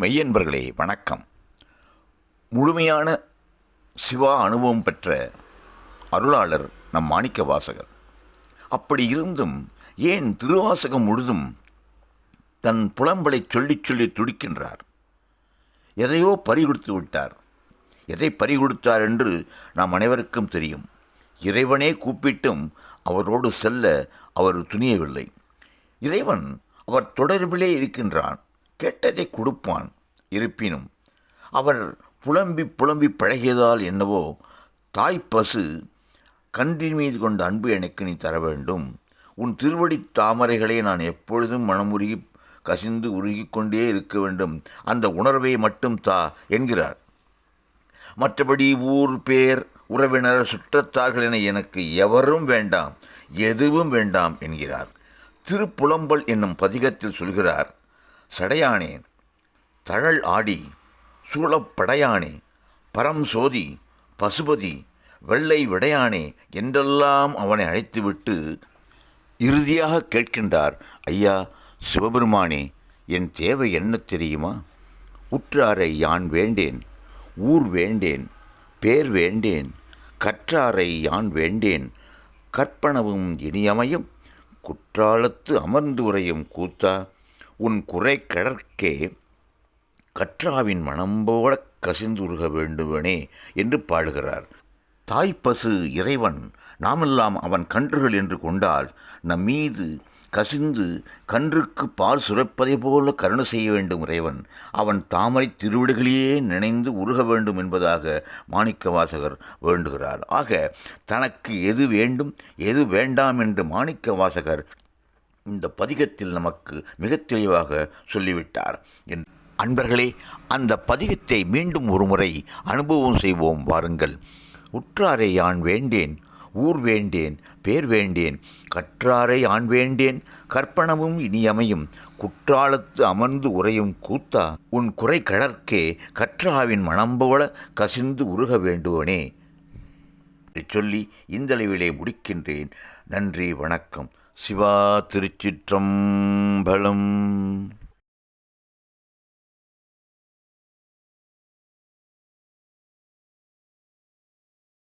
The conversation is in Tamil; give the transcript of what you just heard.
மெய்யன்பர்களே வணக்கம். முழுமையான சிவா அனுபவம் பெற்ற அருளாளர் நம் மாணிக்க வாசகர் அப்படி இருந்தும் ஏன் திருவாசகம் முழுதும் தன் புலம்பலை சொல்லிச் சொல்லி துடிக்கின்றார்? எதையோ பறிகொடுத்து விட்டார். எதை பறிகொடுத்தார் என்று நாம் அனைவருக்கும் தெரியும். இறைவனே கூப்பிட்டும் அவரோடு செல்ல அவர் துணியவில்லை. இறைவன் அவர் தொடர்பிலே இருக்கின்றான். கேட்டதை கொடுப்பான். இருப்பினும் அவர் புலம்பி புலம்பி பழகியதால் என்னவோ தாய் பசு கன்றின் மீது கொண்ட அன்பு எனக்கு நீ தர வேண்டும். உன் திருவடி தாமரைகளை நான் எப்பொழுதும் மனமுருகி கசிந்து உருகிக் கொண்டே இருக்க வேண்டும். அந்த உணர்வை மட்டும் தா என்கிறார். மற்றபடி ஊர் பேர் உறவினர் சுற்றத்தார்கள் என எனக்கு எவரும் வேண்டாம் எதுவும் வேண்டாம் என்கிறார். திருப்புலம்பல் என்னும் பதிகத்தில் சொல்கிறார் சடையானே தழல் ஆடி சூழப்படையானே பரம் சோதி பசுபதி வெள்ளை விடையானே என்றெல்லாம் அவனை அழைத்துவிட்டு இறுதியாக கேட்கின்றார் ஐயா சிவபெருமானே என் தேவை என்ன தெரியுமா? உற்றாரை யான் வேண்டேன் ஊர் வேண்டேன் பேர் வேண்டேன் கற்றாரை யான் வேண்டேன் கற்பனவும் இனியமையும் குற்றாலத்து அமர்ந்து உரையும் கூத்தா உன் குறை கிழற்கே கற்றாவின் மனம்போட கசிந்துருக வேண்டுவனே என்று பாடுகிறார். தாய்ப்பசு இறைவன் நாமெல்லாம் அவன் கன்றுகள் என்று கொண்டால் நம் மீது கசிந்து கன்றுக்கு பால் சுரப்பதை போல கருணை செய்ய வேண்டும் இறைவன். அவன் தாமரை திருவிடுகளையே நினைந்து உருக வேண்டும் என்பதாக மாணிக்க வாசகர் வேண்டுகிறார். ஆக தனக்கு எது வேண்டும் எது வேண்டாம் என்று மாணிக்க வாசகர் இந்த பதிகத்தில் நமக்கு மிகத் தெளிவாக சொல்லிவிட்டார். என் அன்பர்களே அந்த பதிகத்தை மீண்டும் ஒருமுறை அனுபவம் செய்வோம் வாருங்கள். உற்றாரை யான் வேண்டேன் ஊர் வேண்டேன் பேர் வேண்டேன் கற்றாரை ஆண் வேண்டேன் கற்பனமும் இனியமையும் குற்றாலத்து அமர்ந்து உரையும் கூத்தா உன் குறை கடற்கே கற்றாவின் மனம்போல கசிந்து உருக வேண்டுவனே. சொல்லி இந்தளவிலே முடிக்கின்றேன். நன்றி வணக்கம். சிவா திருச்சிற்றம்பலம்.